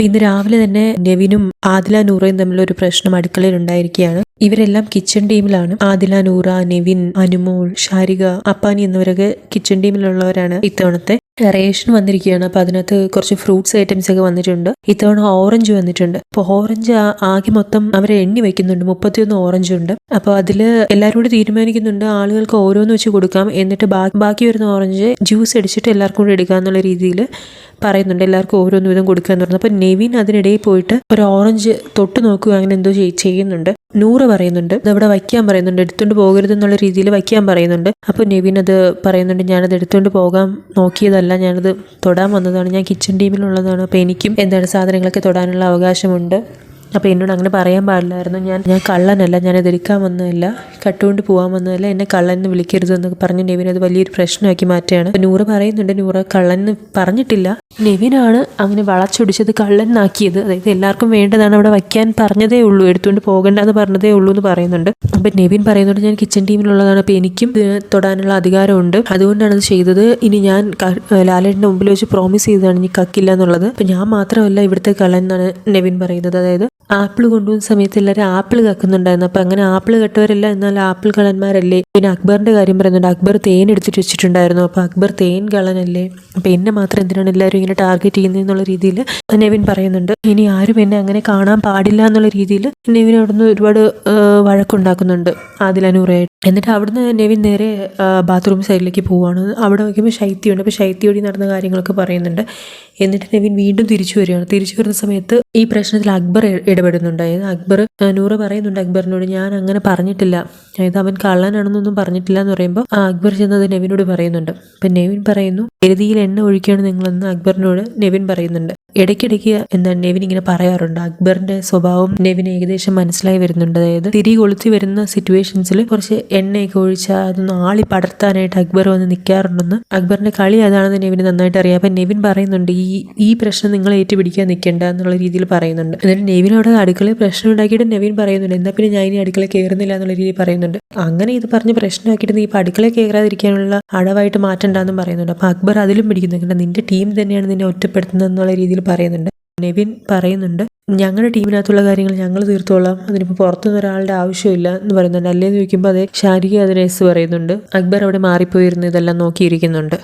അപ്പൊ ഇന്ന് രാവിലെ തന്നെ നെവിനും ആദില നൂറയും തമ്മിൽ ഒരു പ്രശ്നം അടുക്കളയിൽ ഉണ്ടായിരിക്കുകയാണ്. ഇവരെല്ലാം കിച്ചൺ ടീമിലാണ് ആദില നൂറ നെവിൻ അനുമോൾ ഷാരിക അപ്പാനി എന്നിവരൊക്കെ കിച്ചൺ ടീമിലുള്ളവരാണ് ഇത്തവണത്തെ. റേഷൻ വന്നിരിക്കുകയാണ്. അപ്പൊ അതിനകത്ത് കുറച്ച് ഫ്രൂട്ട്സ് ഐറ്റംസ് ഒക്കെ വന്നിട്ടുണ്ട്. ഇത്തവണ ഓറഞ്ച് വന്നിട്ടുണ്ട്. അപ്പൊ ഓറഞ്ച് ആകെ മൊത്തം അവരെ എണ്ണി വെക്കുന്നുണ്ട് മുപ്പത്തിയൊന്ന് ഓറഞ്ച് ഉണ്ട്. അപ്പോൾ അതിൽ എല്ലാവരും കൂടി തീരുമാനിക്കുന്നുണ്ട് ആളുകൾക്ക് ഓരോന്ന് വെച്ച് കൊടുക്കാം. എന്നിട്ട് ബാക്കി ബാക്കി വരുന്ന ഓറഞ്ച് ജ്യൂസ് അടിച്ചിട്ട് എല്ലാവർക്കും കൂടി എടുക്കുക എന്നുള്ള രീതിയിൽ പറയുന്നുണ്ട്. എല്ലാവർക്കും ഓരോന്ന് വീതം കൊടുക്കുക എന്ന് പറഞ്ഞു. അപ്പോൾ നെവിൻ അതിനിടയിൽ പോയിട്ട് ഒരു ഓറഞ്ച് തൊട്ട് നോക്കുക. അങ്ങനെ എന്തോ ചെയ്- ചെയ്യുന്നുണ്ട്. നൂറ് പറയുന്നുണ്ട്. അതവിടെ വയ്ക്കാൻ പറയുന്നുണ്ട്. എടുത്തുകൊണ്ട് പോകരുത് എന്നുള്ള രീതിയിൽ വയ്ക്കാൻ പറയുന്നുണ്ട്. അപ്പോൾ നെവിൻ അത് പറയുന്നുണ്ട് ഞാനത് എടുത്തുകൊണ്ട് പോകാൻ നോക്കിയതല്ല. ഞാനത് തൊടാൻ വന്നതാണ്. ഞാൻ കിച്ചൺ ടീമിലുള്ളതാണ് അപ്പോൾ എനിക്കും എന്താണ് സാധനങ്ങളൊക്കെ തൊടാനുള്ള അവകാശമുണ്ട്. അപ്പോൾ എന്നോട് അങ്ങനെ പറയാൻ പാടില്ലായിരുന്നു. ഞാൻ ഞാൻ കള്ളനല്ല ഞാൻ എടുക്കാൻ വന്നതല്ല. കട്ടുകൊണ്ട് പോകാൻ വന്നതല്ല. എന്നെ കള്ളൻ എന്ന് വിളിക്കരുത് എന്ന് പറഞ്ഞ് നെവിൻ അത് വലിയൊരു പ്രശ്നമാക്കി മാറ്റുകയാണ്. നൂറ് പറയുന്നുണ്ട് നൂറ് കള്ളൻ പറഞ്ഞിട്ടില്ല. നെവിനാണ് അങ്ങനെ വളച്ചൊടിച്ചത് കള്ളനാക്കിയത്. അതായത് എല്ലാവർക്കും വേണ്ടതാണ് അവിടെ വയ്ക്കാൻ പറഞ്ഞതേ ഉള്ളൂ എടുത്തുകൊണ്ട് പോകണ്ട എന്ന് പറഞ്ഞതേ ഉള്ളൂ എന്ന് പറയുന്നുണ്ട്. അപ്പം നെവിൻ പറയുന്നുണ്ട് ഞാൻ കിച്ചൺ ടീമിലുള്ളതാണ് അപ്പോൾ എനിക്കും തൊടാനുള്ള അധികാരമുണ്ട്. അതുകൊണ്ടാണ് അത് ചെയ്തത്. ഇനി ഞാൻ ലാലേട്ടന്റെ മുമ്പിൽ വെച്ച് പ്രോമിസ് ചെയ്തതാണ് ഇനി കക്കില്ല എന്നുള്ളത്. അപ്പം ഞാൻ മാത്രമല്ല ഇവിടുത്തെ കള്ളൻ എന്നാണ് നെവിൻ പറയുന്നത്. അതായത് ആപ്പിൾ കൊണ്ടുപോകുന്ന സമയത്ത് എല്ലാവരും ആപ്പിൾ കക്കുന്നുണ്ടായിരുന്നു അപ്പോൾ അങ്ങനെ ആപ്പിൾ കെട്ടവരല്ല എന്നാൽ ആപ്പിൾ കളന്മാരല്ലേ പിന്നെ അക്ബറിന്റെ കാര്യം പറയുന്നുണ്ട്. അക്ബർ തേൻ എടുത്തിട്ട് വെച്ചിട്ടുണ്ടായിരുന്നു. അപ്പോൾ അക്ബർ തേൻ കളനല്ലേ അപ്പോൾ എന്നെ മാത്രം എന്തിനാണ് എല്ലാവരും ഇങ്ങനെ ടാർഗറ്റ് ചെയ്യുന്നത് എന്നുള്ള രീതിയിൽ നെവിൻ പറയുന്നുണ്ട്. ഇനി ആരും എന്നെ അങ്ങനെ കാണാൻ പാടില്ല എന്നുള്ള രീതിയിൽ നെവിൻ അവിടുന്ന് ഒരുപാട് വഴക്കുണ്ടാക്കുന്നുണ്ട്. ആദിലനൂറായിട്ട് എന്നിട്ട് അവിടുന്ന് നെവിൻ നേരെ ബാത്റൂം സൈഡിലേക്ക് പോവുകയാണ് അവിടെ നോക്കുമ്പോൾ ശൈത്യമുണ്ട് അപ്പോൾ ശൈത്യോടി നടന്ന കാര്യങ്ങളൊക്കെ പറയുന്നുണ്ട്. എന്നിട്ട് നെവിൻ വീണ്ടും തിരിച്ചു വരികയാണ്. തിരിച്ചു വരുന്ന സമയത്ത് ഈ പ്രശ്നത്തിൽ അക്ബർ ഇടപെടുന്നുണ്ടായത് അക്ബർ നൂറ് പറയുന്നുണ്ട് അക്ബറിനോട് ഞാൻ അങ്ങനെ പറഞ്ഞിട്ടില്ല. അതായത് അവൻ കള്ളനാണെന്നൊന്നും പറഞ്ഞിട്ടില്ല എന്ന് പറയുമ്പോൾ ആ അക്ബർ ചെന്നത് നെവിനോട് പറയുന്നുണ്ട്. അപ്പം നെവിൻ പറയുന്നു എരുതിയിൽ എണ്ണ ഒഴിക്കുകയാണ് നിങ്ങളെന്ന് അക്ബറിനോട് നെവിൻ പറയുന്നുണ്ട്. ഇടയ്ക്കിടയ്ക്ക് എന്താണ് നെവിൻ ഇങ്ങനെ പറയാറുണ്ട് അക്ബറിന്റെ സ്വഭാവം നെവിന് ഏകദേശം മനസ്സിലായി വരുന്നുണ്ട്. അതായത് തിരി കൊളുത്തി വരുന്ന സിറ്റുവേഷൻസിൽ കുറച്ച് എണ്ണയൊക്കെ ഒഴിച്ച് അതൊന്ന് ആളി പടർത്താനായിട്ട് അക്ബർ വന്ന് നിൽക്കാറുണ്ടെന്ന് അക്ബറിന്റെ കളി അതാണെന്ന് നെവിന് നന്നായിട്ട് അറിയാം. അപ്പം നെവിൻ പറയുന്നുണ്ട് ഈ ഈ പ്രശ്നം നിങ്ങൾ ഏറ്റുപിടിക്കാൻ നിൽക്കേണ്ട എന്നുള്ള രീതിയിൽ പറയുന്നുണ്ട്. എന്നിട്ട് നെവിൻ അവിടെ അടുക്കളയിൽ പ്രശ്നം ഉണ്ടാക്കിയിട്ട് നെവിൻ പറയുന്നുണ്ട് എന്നാ പിന്നെ ഞാൻ ഇനി അടുക്കള കയറുന്നില്ല എന്നുള്ള രീതിയിൽ പറയുന്നുണ്ട്. അങ്ങനെ ഇത് പറഞ്ഞ് പ്രശ്നമാക്കിയിട്ട് നീ ഇപ്പം അടുക്കള കയറാതിരിക്കാനുള്ള അടവായിട്ട് മാറ്റണ്ടെന്നും പറയുന്നുണ്ട്. അപ്പം അക്ബർ അതിലും പിടിക്കുന്നുണ്ട് നിന്റെ ടീം തന്നെയാണ് നിന്നെ ഒറ്റപ്പെടുത്തുന്നത് എന്നുള്ള രീതിയിൽ പറയുന്നുണ്ട്. നെവിൻ പറയുന്നുണ്ട് ഞങ്ങളുടെ ടീമിനകത്തുള്ള കാര്യങ്ങൾ ഞങ്ങൾ തീർത്തോളാം. അതിനിപ്പോൾ പുറത്തുനിന്ന് ഒരാളുടെ ആവശ്യമില്ല എന്ന് പറയുന്നുണ്ട്. അല്ലേന്ന് ചോദിക്കുമ്പോൾ അതേ ഷാരിക അതിന് എസ് പറയുന്നുണ്ട്. അക്ബർ അവിടെ മാറിപ്പോയിരുന്ന് ഇതെല്ലാം നോക്കിയിരിക്കുന്നുണ്ട്.